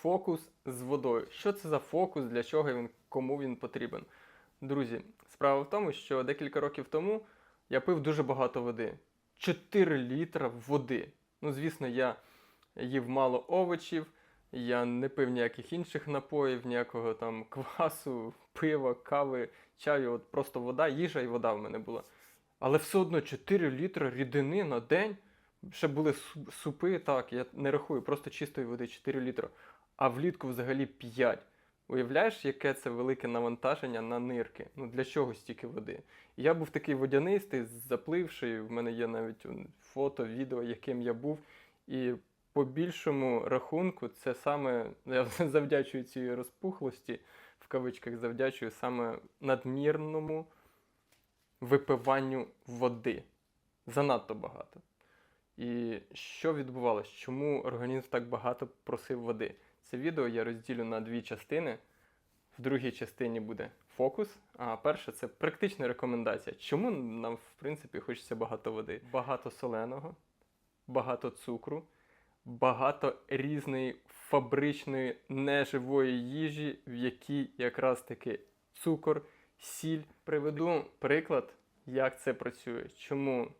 Фокус з водою. Що це за фокус, для чого він, кому він потрібен? Друзі, справа в тому, що декілька років тому я пив дуже багато води. 4 літра води. Ну, звісно, я їв мало овочів, я не пив ніяких інших напоїв, ніякого там квасу, пива, кави, чаю. От просто вода, їжа і вода в мене була. Але все одно 4 літра рідини на день. Ще були супи, так, я не рахую, просто чистої води 4 літра. А влітку взагалі 5. Уявляєш, яке це велике навантаження на нирки? Ну для чого стільки води? Я був такий водянистий, запливший. В мене є навіть фото, відео, яким я був. І по більшому рахунку, це саме я завдячую цій розпухлості, в кавичках завдячую саме надмірному випиванню води. Занадто багато. І що відбувалося? Чому організм так багато просив води? Це відео я розділю на дві частини. В другій частині буде фокус, а перша це практична рекомендація. Чому нам, в принципі, хочеться багато води? Багато соленого, багато цукру, багато різної фабричної неживої їжі, в якій якраз таки цукор, сіль. Приведу приклад, як це працює. Чому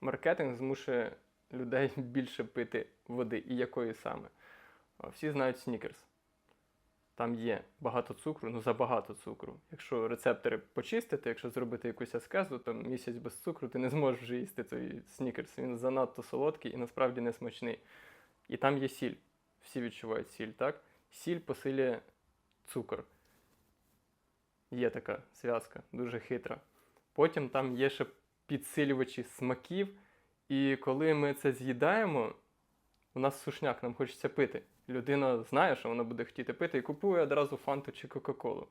маркетинг змушує людей більше пити води і якої саме. Всі знають снікерс. Там є багато цукру, ну забагато цукру. Якщо рецептори почистити, якщо зробити якусь аскезу, то місяць без цукру ти не зможеш вже їсти цей снікерс. Він занадто солодкий і насправді не смачний. І там є сіль. Всі відчувають сіль, так? Сіль посилює цукор. Є така зв'язка, дуже хитра. Потім там є ще підсилювачі смаків. І коли ми це з'їдаємо, у нас сушняк, нам хочеться пити. Людина знає, що вона буде хотіти пити, і купує одразу фанту чи Кока-Колу.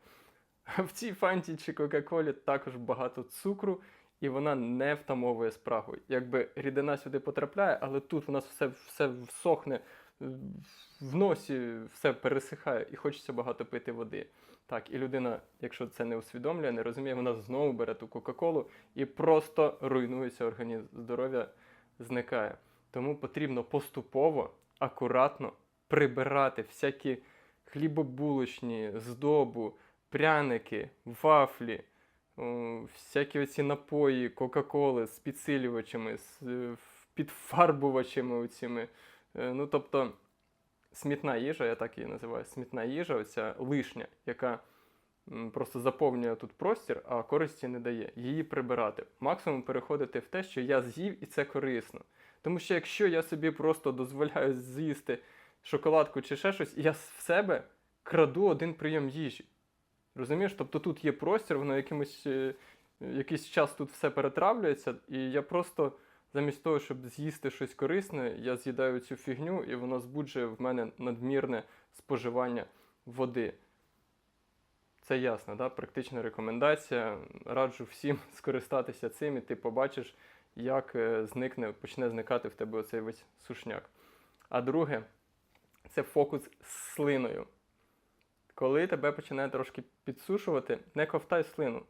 А в цій фанті чи Кока-Колі також багато цукру, і вона не втамовує спрагу. Якби рідина сюди потрапляє, але тут у нас все, все всохне, в носі все пересихає, і хочеться багато пити води. Так, і людина, якщо це не усвідомлює, не розуміє, вона знову бере ту Кока-Колу і просто руйнується організм. Здоров'я зникає. Тому потрібно поступово, акуратно прибирати всякі хлібобулочні, здобу, пряники, вафлі, всякі оці напої, Кока-Коли з підсилювачами, з е, підфарбувачами оціми. Е, Ну, тобто, смітна їжа, я так її називаю, смітна їжа, оця лишня, яка просто заповнює тут простір, а користі не дає. Її прибирати. Максимум переходити в те, що я з'їв і це корисно. Тому що якщо я собі просто дозволяю з'їсти шоколадку чи ще щось, я в себе краду один прийом їжі. Розумієш? Тобто тут є простір, воно якимось, е, якийсь час тут все перетравлюється, і я просто замість того, щоб з'їсти щось корисне, я з'їдаю цю фігню, і воно збуджує в мене надмірне споживання води. Це ясно, да? практична рекомендація. Раджу всім скористатися цим, і ти побачиш, як е, зникне, почне зникати в тебе оцей весь сушняк. А друге, це фокус з слиною. Коли тебе починає трошки підсушувати, не ковтай слину.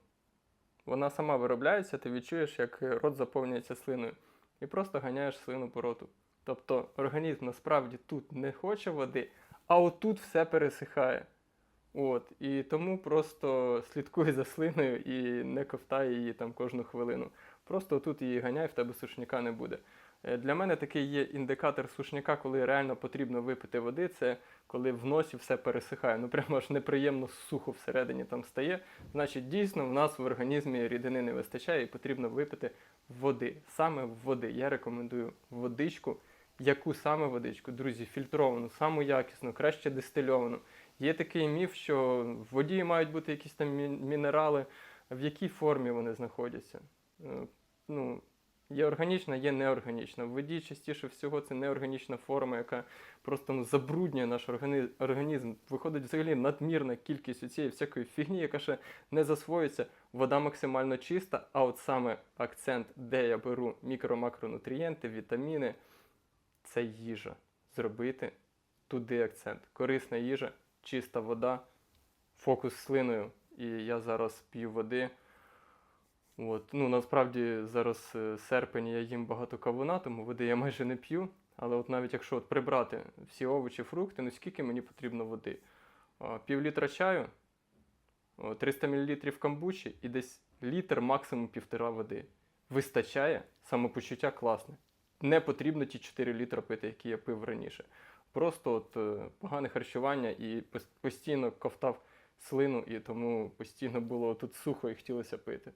Вона сама виробляється, ти відчуєш, як рот заповнюється слиною. І просто ганяєш слину по роту. Тобто організм насправді тут не хоче води, а отут все пересихає. От, і тому просто слідкуй за слиною і не ковтай її там кожну хвилину. Просто тут її ганяй, в тебе сушняка не буде. Е, Для мене такий є індикатор сушняка, коли реально потрібно випити води, це коли в носі все пересихає. Ну прямо аж неприємно сухо всередині там стає. Значить, дійсно в нас в організмі рідини не вистачає і потрібно випити води. Саме води. Я рекомендую водичку. Яку саме водичку? Друзі, фільтровану, саму якісну, краще дистильовану. Є такий міф, що в воді мають бути якісь там мінерали. В якій формі вони знаходяться? Е, Ну, є органічна, є неорганічна. В воді частіше всього це неорганічна форма, яка просто ну, забруднює наш організм. Виходить взагалі надмірна кількість цієї всякої фігні, яка ще не засвоюється. Вода максимально чиста, а от саме акцент, де я беру мікро-макронутрієнти, вітаміни, це їжа. Зробити туди акцент. Корисна їжа, чиста вода, фокус слиною. І я зараз п'ю води. От. Ну, насправді зараз е, серпень я їм багато кавуна, тому води я майже не п'ю. Але от навіть якщо от прибрати всі овочі, фрукти, ну скільки мені потрібно води? Пів літра чаю, 300 мл камбучі і десь літр, максимум півтора води. Вистачає, самопочуття класне. Не потрібно ті 4 літра пити, які я пив раніше. Просто от е, погане харчування і постійно ковтав слину, і тому постійно було тут сухо і хотілося пити.